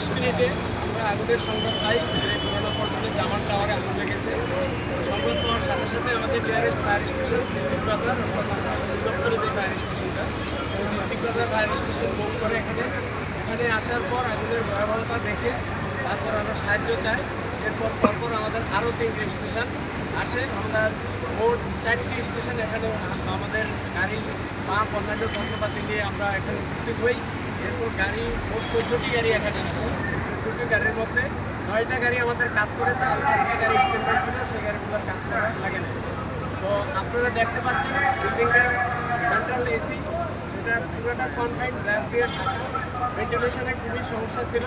তিরিশ মিনিটে আমরা আগুনের সংবাদ পাই পুরোনো পল্টনের জামান টাওয়ারে আগুন লেগেছে। সংবাদ পাওয়ার সাথে সাথে আমাদের ডিয়ারেস্ট ফায়ার স্টেশন সিদ্দিক বাজার দপ্তরে যে ফায়ার স্টেশনটা বাজার ফায়ার স্টেশন মুভ করে এখানে। এখানে আসার পর আগুনের ভয়াবহতা দেখে তারপর আমরা সাহায্য চাই। এরপর পরপর আমাদের আরও তিনটি স্টেশন আসে। আমরা মোট চারটি স্টেশন এখানে আমাদের গাড়ি পাম্প অন্যান্য যন্ত্রপাতি নিয়ে আমরা এখানে উপস্থিত হই। এরপর গাড়ি মোট চোদ্দোটি গাড়ি এখানে আসে চোদ্দোটি গাড়ির মধ্যে নয়টা গাড়ি আমাদের কাজ করেছে আর পাঁচটা গাড়ি স্ট্যান্ড ছিল সেই গাড়িগুলোর কাজ করা লাগে না তো আপনারা দেখতে পাচ্ছেন বিল্ডিংটার সেন্ট্রাল এসি সেটা পুরোটা কনফাইন গ্লাস দিয়ে ঢাকা ভেন্টিলেশনে খুবই সমস্যা ছিল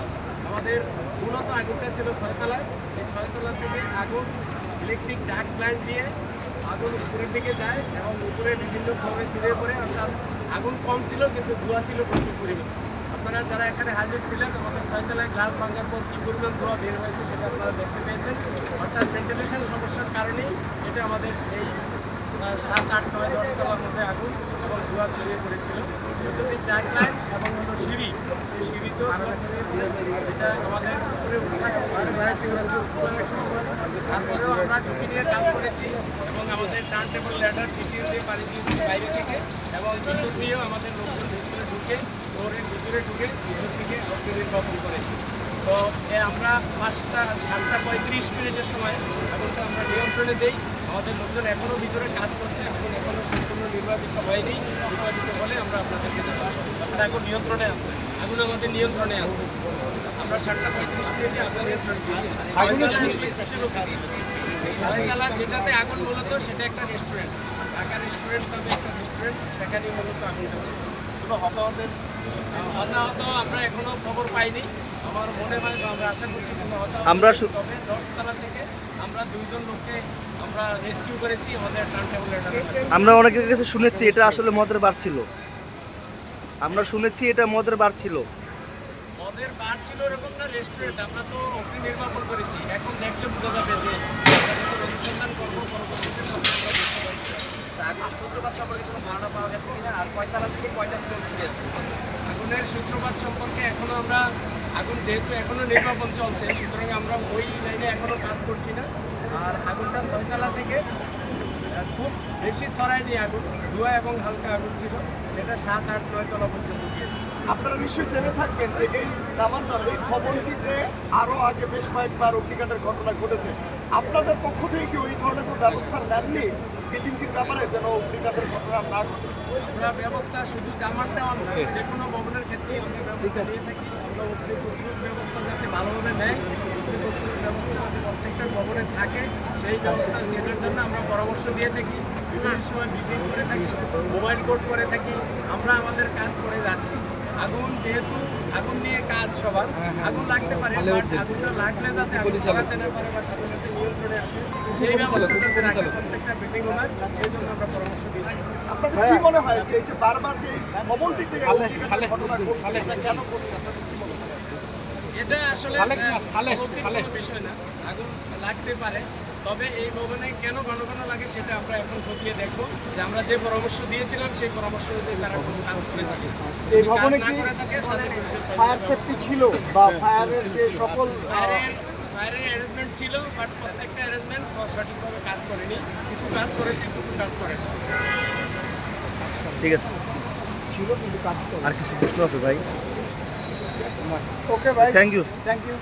আমাদের মূলত আগুনটা ছিল ছয়তলায় এই ছয়তলা থেকে আগুন ইলেকট্রিক ডাক প্ল্যান্ট দিয়ে আগুন উপরের দিকে যায় এবং উপরে বিভিন্ন ফ্লোরে ছড়িয়ে পড়ে অর্থাৎ আগুন কম ছিল, কিন্তু ধোঁয়া ছিল প্রচুর পরিমাণ। আপনারা যারা এখানে হাজির ছিলেন, আমাদের ছয়তলায় গ্লাস ভাঙার পর কী পরিমাণ ধোঁয়া বের হয়েছে সেটা আপনারা দেখতে পেয়েছেন। অর্থাৎ ভেন্টিলেশন সমস্যার কারণেই এটা আমাদের এই সাত, আট, নয়, দশ মধ্যে আগুন এবং ধোঁয়া ছড়িয়ে পড়েছিল। বৈদ্যুতিক ডাক লাইন এবং হলো সিঁড়ি ধোঁয়া ছড়িয়ে পড়ে এটা আমাদের তারপরেও আমরা ঝুঁকি নিয়ে কাজ করেছি এবং আমাদের টার্ন টেবল ল্যাডার টিকিয়ে দিয়ে পানি বাইরে থেকে এবং বিদ্যুৎ নিয়েও আমাদের লোকজন ভিতরে ঢুকে শহরের ভিতরে ঢুকে বিদ্যুৎ থেকে নির্বাপন করেছি তো আমরা পাঁচটা সাতটা পঁয়ত্রিশ মিনিটের সময় আগুনটা আমরা নিয়ন্ত্রণে দেই। আমাদের লোকজন এখনও ভিতরে কাজ করছে এখন এখনও সম্পূর্ণ নির্বাচিত হয়নি। নির্বাচিত হলে আমরা আপনাদেরকে এখন নিয়ন্ত্রণে আছে আগুন আমাদের নিয়ন্ত্রণে আছে। আমরা সাতটা পঁয়ত্রিশ মিনিটে আগুন কাজ করেছি। যেটাতে আগুন মূলত সেটা একটা রেস্টুরেন্ট ঢাকা রেস্টুরেন্ট নামে একটা রেস্টুরেন্ট সেখানেই মূলত আগুনটা ছিল কোনো হতাহতের হতাহত আমরা এখনও খবর পাইনি। আমার মনে হয় আমরা আশা করছি কোনো আমরা তবে দশতলা থেকে আমরা দুইজন লোককে আমরা রেস্কিউ করেছি আমাদের টার্ন টেবলের আমরা অনেকের কাছে শুনেছি এটা আসলে মদের বার ছিল। আমরা শুনেছি এটা মদের বার ছিল। মদের বার ছিল এরকম না রেস্টুরেন্ট আমরা তো অগ্নি নির্বাপন করেছি। এখন দেখলে বোঝা যাবে যে অনুসন্ধান করব পরবর্তীতে তখন আমরা বুঝতে পারব। আগুন সূত্রপাত সম্পর্কে কোনো ধারণা পাওয়া গেছে কিনা? আর কয়তলা থেকে কয়টা ফ্লোর ছুটেছে আগুনের সূত্রপাত সম্পর্কে এখনও আমরা আগুন যেহেতু এখনও নির্বাপন চলছে সুতরাং আমরা ওই লাইনে এখনও কাজ করছি না। আর আগুনটা ছয়তলা থেকে খুব বেশি ছড়ায়নি আগুন ধোয়া এবং হালকা আগুন ছিল। সেটা সাত আট নয় তলা পর্যন্ত গিয়েছে। আপনারা নিশ্চয়ই জেনে থাকবেন যে এই জামানটার এই খবরটিতে আরও আগে বেশ কয়েকবার অগ্নিকাণ্ডের ঘটনা ঘটেছে। আপনাদের পক্ষ থেকে কি ওই ধরনের কোনো ব্যবস্থা নেননি? বিল্ডিংটির ব্যাপারে যেন অগ্নিকাণ্ডের ঘটনা না ঘটে। ব্যবস্থা শুধু আমরা যে কোনো ভবনের ক্ষেত্রে আমরা ব্যবস্থা নিয়ে থাকি প্রতিরোধ ব্যবস্থা যাতে ভালোভাবে নেয় প্রতিরোধ ব্যবস্থা যাতে প্রত্যেকটা ভবনে থাকে সেই ব্যবস্থা সেটার জন্য আমরা পরামর্শ দিয়ে থাকি বিভিন্ন সময় মিটিং করে থাকি মোবাইল কোড করে থাকি আমরা আমাদের কাজ করে যাচ্ছি। আগুন যেহেতু আগুন নিয়ে কাজ সবার আগুন লাগতে পারে আগুনটা লাগলে যাতে আগুন ছড়াতে না পারে বা সাথে সাথে নিয়ন্ত্রণে আসে সেই ব্যবস্থা যাতে রাখে প্রত্যেকটা বিল্ডিং ওনার সেই জন্য আমরা পরামর্শ থাকি। আপনাদের কি মনে হয় যে বারবার যে এই ভবনটিতে এই ঘটনা ঘটছে কেন ঘটছে? আপনাদের কি মনে হয় এটা আসলে বিষয় না। আগুন লাগতে পারে। তবে এই ভবনে কেন ঘন ঘন লাগে সেটা আমরা এখন খতিয়ে দেখব। যে আমরা যে পরামর্শ দিয়েছিলাম সেই পরামর্শ অনুযায়ী তারা কোনো কাজ করেছে। এই ভবনে কি করে থাকে ফায়ার সেফটি ছিল বা ফায়ারের যে সকল ফায়ারের অ্যারেঞ্জমেন্ট ছিল বাট প্রত্যেকটা অ্যারেঞ্জমেন্ট সঠিকভাবে কাজ করেনি। কিছু কাজ করেছে কিছু কাজ করেনি ঠিক আছে। ছিল কিন্তু কাজ আর কিছু প্রশ্ন আছে ভাই? ওকে ভাই থ্যাংক ইউ থ্যাংক ইউ